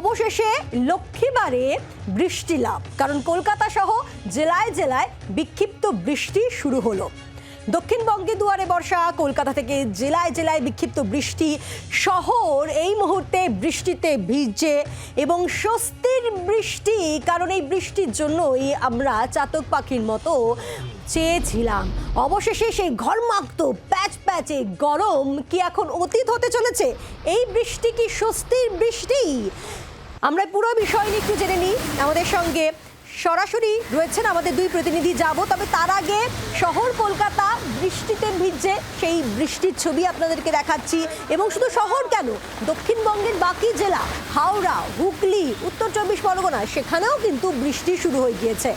অবশেষে লক্ষ্মীবারে বৃষ্টি লাভ কারণ কলকাতা সহ জেলায় জেলায় বিক্ষিপ্ত বৃষ্টি শুরু হলো। দক্ষিণবঙ্গে দুয়ারে বর্ষা, কলকাতা থেকে জেলায় জেলায় বিক্ষিপ্ত বৃষ্টি, শহর এই মুহূর্তে বৃষ্টিতে ভিজছে এবং স্বস্তির বৃষ্টি, কারণ এই বৃষ্টির জন্যই আমরা চাতক পাখির মতো চেয়েছিলাম। অবশেষে সেই ঘরমাক্ত, প্যাচ প্যাচে গরম কি এখন অতীত হতে চলেছে? এই বৃষ্টি কি স্বস্তির বৃষ্টি? আমরা পুরো বিষয় নিয়ে একটু জেনে নিই। আমাদের সঙ্গে সরাসরি রয়েছেন আমাদের দুই প্রতিনিধি যাব, তবে তার আগে শহর কলকাতা বৃষ্টিতে ভিজছে, সেই বৃষ্টির ছবি আপনাদেরকে দেখাচ্ছি। এবং শুধু শহর কেন, দক্ষিণবঙ্গের বাকি জেলা, হাওড়া, হুগলি, উত্তর চব্বিশ পরগনা, সেখানেও কিন্তু বৃষ্টি শুরু হয়ে গিয়েছে।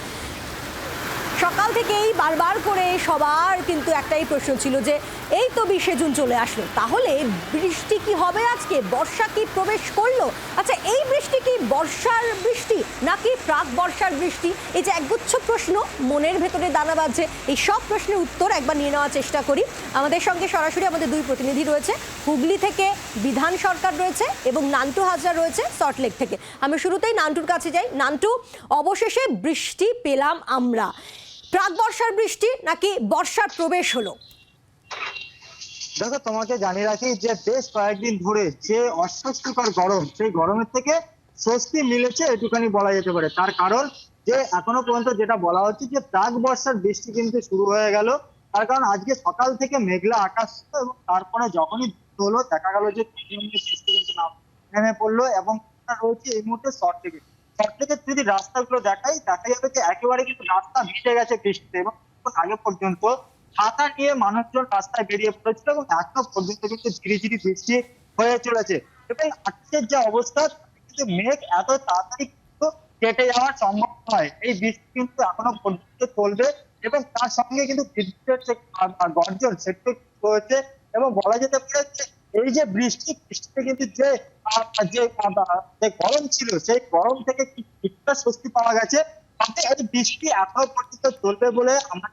সকাল থেকেই বারবার করে সবার কিন্তু একটাই প্রশ্ন ছিল যে, এই তো বিশে জুন চলে আসলো, তাহলে বৃষ্টি কি হবে আজকে? বর্ষা কি প্রবেশ করল? আচ্ছা এই বৃষ্টি কি বর্ষার বৃষ্টি নাকি প্রাক বর্ষার বৃষ্টি? এই যে একগুচ্ছ প্রশ্ন, মনের ভেতরে দানা বাজছে এই সব প্রশ্নের উত্তর একবার নিয়ে নেওয়ার চেষ্টা করি। আমাদের সঙ্গে সরাসরি আমাদের দুই প্রতিনিধি রয়েছে, হুগলি থেকে বিধান সরকার রয়েছে এবং নান্টু হাজরা রয়েছে সল্টলেক থেকে। আমি শুরুতেই নান্টুর কাছে যাই। নান্টু, অবশেষে বৃষ্টি পেলাম আমরা। প্রাক বর্ষার বৃষ্টি নাকি বর্ষার প্রবেশ হলো? দেখো, তোমাকে জানিয়ে রাখি যে বেশ কয়েকদিন ধরে যে অস্বস্তিকর গরম, সেই গরমের থেকে স্বস্তি মিলেছে এটুখানি বলা যেতে পারে। তার কারণ যে এখনও পর্যন্ত যেটা বলা হচ্ছে যে প্রাক বর্ষার বৃষ্টি কিন্তু শুরু হয়ে গেল। তার কারণ আজকে সকাল থেকে মেঘলা আকাশ এবং তারপরে যখনই হলো দেখা গেল যে বৃষ্টি কিন্তু নেমে পড়ল এবং রয়েছে এই মুহূর্তে শর্ট থেকে। শর্ট থেকে যদি রাস্তাগুলো দেখাই, দেখা যাবে যে একেবারে কিন্তু রাস্তা মিশে গেছে বৃষ্টিতে এবং আগে পর্যন্ত। ছাতা নিয়ে মানুষজন রাস্তায় বেরিয়ে পড়েছিল এবং এখনও পর্যন্ত কিন্তু ধীরে ধীরে বৃষ্টি হয়ে চলেছে। এবং আজকের যে অবস্থা কিন্তু মেঘ এত তাড়াতাড়ি কিন্তু কেটে যাওয়া সম্ভব নয়। এই বৃষ্টি কিন্তু এখনও পর্যন্ত চলবে এবং তার সঙ্গে কিন্তু বিদ্যুতের যে গর্জন সেটা রয়েছে এবং বলা যেতে পারে এই যে বৃষ্টি, বৃষ্টিতে কিন্তু যে যে যে গরম ছিল, সেই গরম থেকে কিছুটা স্বস্তি পাওয়া গেছে? তাতে এই বৃষ্টি এখনও পর্যন্ত চলবে বলে আমরা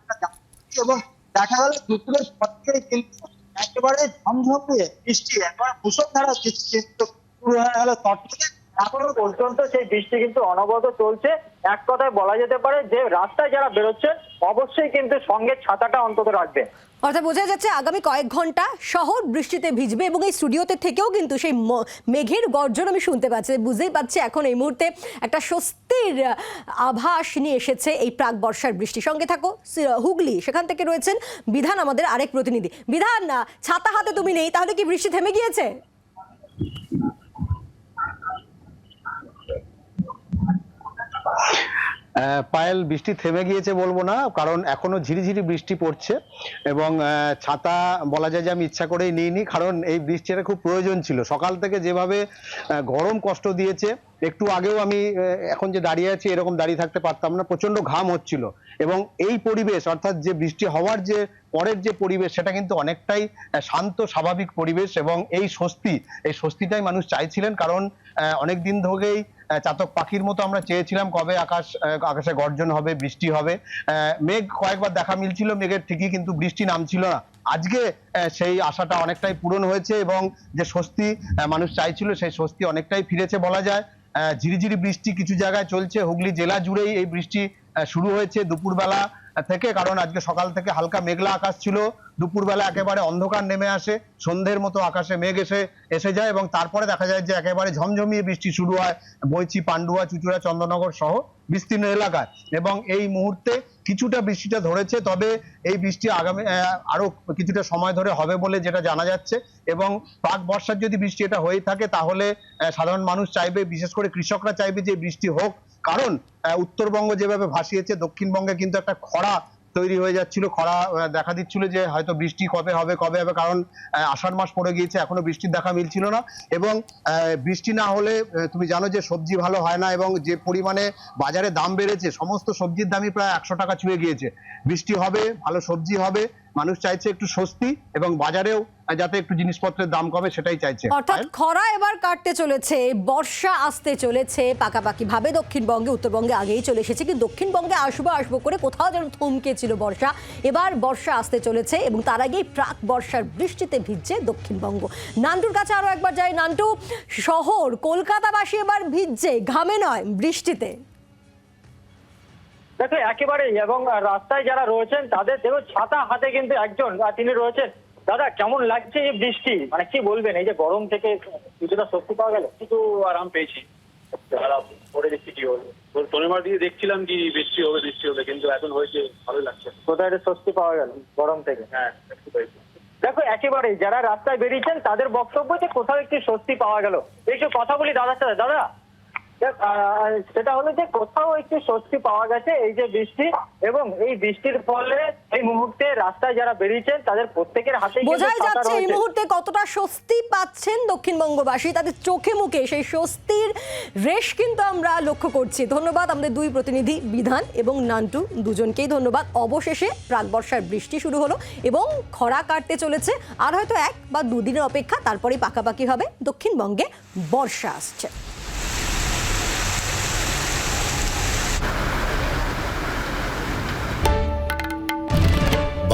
এবং দেখা গেল দুপুরের পর থেকে কিন্তু একেবারে ঝমঝমিয়ে বৃষ্টি, একবার মুসলধারা শুরু হয়ে গেল তট থেকে এখনও পর্যন্ত সেই বৃষ্টি কিন্তু অনবরত চলছে। এক কথায় বলা যেতে পারে যে রাস্তায় যারা বেরোচ্ছে, অবশ্যই কিন্তু সঙ্গে ছাতাটা অন্তত রাখবে। অর্থাৎ বোঝা যাচ্ছে আগামী কয়েক ঘণ্টা শহর বৃষ্টিতে ভিজবে এবং এই স্টুডিওতে থেকেও কিন্তু সেই মেঘের গর্জন আমি শুনতে পাচ্ছি। বুঝতেই পাচ্ছি এখন এই মুহূর্তে একটা স্বস্তির আভাস নিয়ে এসেছে এই প্রাক বর্ষার বৃষ্টি। সঙ্গে থাকো হুগলি, সেখান থেকে রয়েছেন বিধান আমাদের আরেক প্রতিনিধি। বিধান ছাতা হাতে তুমি নেই, তাহলে কি বৃষ্টি থেমে গিয়েছে? পায়েল, বৃষ্টি থেমে গিয়েছে বলব না, কারণ এখনও ঝিরিঝিরি বৃষ্টি পড়ছে এবং ছাতা বলা যায় যে আমি ইচ্ছা করেই নিইনি, কারণ এই বৃষ্টিটা খুব প্রয়োজন ছিল। সকাল থেকে যেভাবে গরম কষ্ট দিয়েছে, একটু আগেও আমি এখন যে দাঁড়িয়ে আছি, এরকম দাঁড়িয়ে থাকতে পারতাম না প্রচণ্ড ঘাম হচ্ছিল। এবং এই পরিবেশ, অর্থাৎ যে বৃষ্টি হওয়ার যে পরের যে পরিবেশ, সেটা কিন্তু অনেকটাই শান্ত, স্বাভাবিক পরিবেশ এবং এই স্বস্তি, এই স্বস্তিটাই মানুষ চাইছিলেন, কারণ অনেক দিন ধরেই চাতক পাখির মতো আমরা চেয়েছিলাম কবে আকাশ আকাশে গর্জন হবে, বৃষ্টি হবে। মেঘ কয়েকবার দেখা মিলছিল, মেঘের ঠিকই কিন্তু বৃষ্টি নামছিল না। আজকে সেই আশাটা অনেকটাই পূরণ হয়েছে এবং যে স্বস্তি মানুষ চাইছিল, সেই স্বস্তি অনেকটাই ফিরেছে বলা যায়। ঝিরিঝিরি বৃষ্টি কিছু জায়গায় চলছে। হুগলি জেলা জুড়েই এই বৃষ্টি শুরু হয়েছে। দুপুরবেলা থেকে, কারণ আজকে সকাল থেকে হালকা মেঘলা আকাশ ছিল। দুপুরবেলা একেবারে অন্ধকার নেমে আসে। সন্ধ্যের মতো আকাশে মেঘ এসে এসে যায় এবং তারপরে দেখা যায় যে একেবারে ঝমঝমিয়ে বৃষ্টি শুরু হয়। বইচি পান্ডুয়া, চুচুড়া, চন্দ্রনগর সহ বিস্তীর্ণ এলাকায়। এবং এই মুহূর্তে কিছুটা বৃষ্টিটা ধরেছে, তবে এই বৃষ্টি আগামী আরও কিছুটা সময় ধরে হবে বলে যেটা জানা যাচ্ছে। এবং পাক বর্ষার যদি বৃষ্টি এটা হয়ে থাকে, তাহলে সাধারণ মানুষ চাইবে, বিশেষ করে কৃষকরা চাইবে যে বৃষ্টি হোক। কারণ উত্তরবঙ্গ যেভাবে ভাসিয়েছে, দক্ষিণবঙ্গে কিন্তু একটা খরা তৈরি হয়ে যাচ্ছিল। খরা দেখা দিচ্ছিল যে হয়তো বৃষ্টি কবে হবে কবে হবে, কারণ আষাঢ় মাস পড়ে গিয়েছে, এখনও বৃষ্টির দেখা মিলছিল না। এবং বৃষ্টি না হলে তুমি জানো যে সবজি ভালো হয় না এবং যে পরিমাণে বাজারে দাম বেড়েছে, সমস্ত সবজির দামই প্রায় একশো টাকা ছুঁয়ে গিয়েছে। বৃষ্টি হবে, ভালো সবজি হবে মানুষ চাইছে একটু স্বস্তি এবং বাজারেও যাতে একটু জিনিসপত্রের দাম কমে সেটাই চাইছে। অর্থাৎ খরা এবার কাটতে চলেছে বর্ষা আসতে চলেছে পাকাপাকি ভাবে দক্ষিণবঙ্গে উত্তরবঙ্গে আগেই চলে এসেছে কিন্তু দক্ষিণবঙ্গে আসব আসব করে কোথাও যেন থমকে ছিল বর্ষা। এবার বর্ষা আসতে চলেছে এবং তার আগেই প্রাক বর্ষার বৃষ্টিতে ভিজছে দক্ষিণবঙ্গ। নান্টুর কাছে আরও একবার যাই নান্টু শহর কলকাতাবাসী এবার ভিজছে ঘামে নয় বৃষ্টিতে। দেখো একেবারেই এবং রাস্তায় যারা রয়েছেন তাদের দেখো ছাতা হাতে কিন্তু একজন তিনি রয়েছেন। দাদা কেমন লাগছে এই বৃষ্টি? মানে কি বলবেন এই যে গরম থেকে কিছুটা স্বস্তি পাওয়া গেল? একটু আরাম পেয়েছি। আর পরে দেখছি কি হবে। শনিবার দিয়ে দেখছিলাম কি বৃষ্টি হবে বৃষ্টি হবে কিন্তু এখন হয়েছে ভালো লাগছে। কোথায় স্বস্তি পাওয়া গেল গরম থেকে। হ্যাঁ দেখো একেবারেই যারা রাস্তায় বেরিয়েছেন তাদের বক্তব্য যে কোথাও একটু স্বস্তি পাওয়া গেল। একটু কথা বলি দাদার সাথে। দাদা সেটা হলো যে কোথাও একটু স্বস্তি পাওয়া গেছে এই যে বৃষ্টি এবং এই বৃষ্টির ফলে এই মুহূর্তে রাস্তায় যারা বেরিয়েছেন তাদের প্রত্যেকের হাতে বোঝাই যাচ্ছে এই মুহূর্তে কতটা স্বস্তি পাচ্ছেন দক্ষিণবঙ্গবাসী তাদের চোখে মুখে সেই স্বস্তির রেশ কিন্তু আমরা লক্ষ্য করছি। ধন্যবাদ আমাদের দুই প্রতিনিধি বিধান এবং নান্টু দুজনকেই ধন্যবাদ। অবশেষে প্রাক বর্ষার বৃষ্টি শুরু হলো এবং খরা কাটতে চলেছে। আর হয়তো এক বা দুদিনের অপেক্ষা তারপরেই পাকাপাকি হবে। দক্ষিণবঙ্গে বর্ষা আসছে।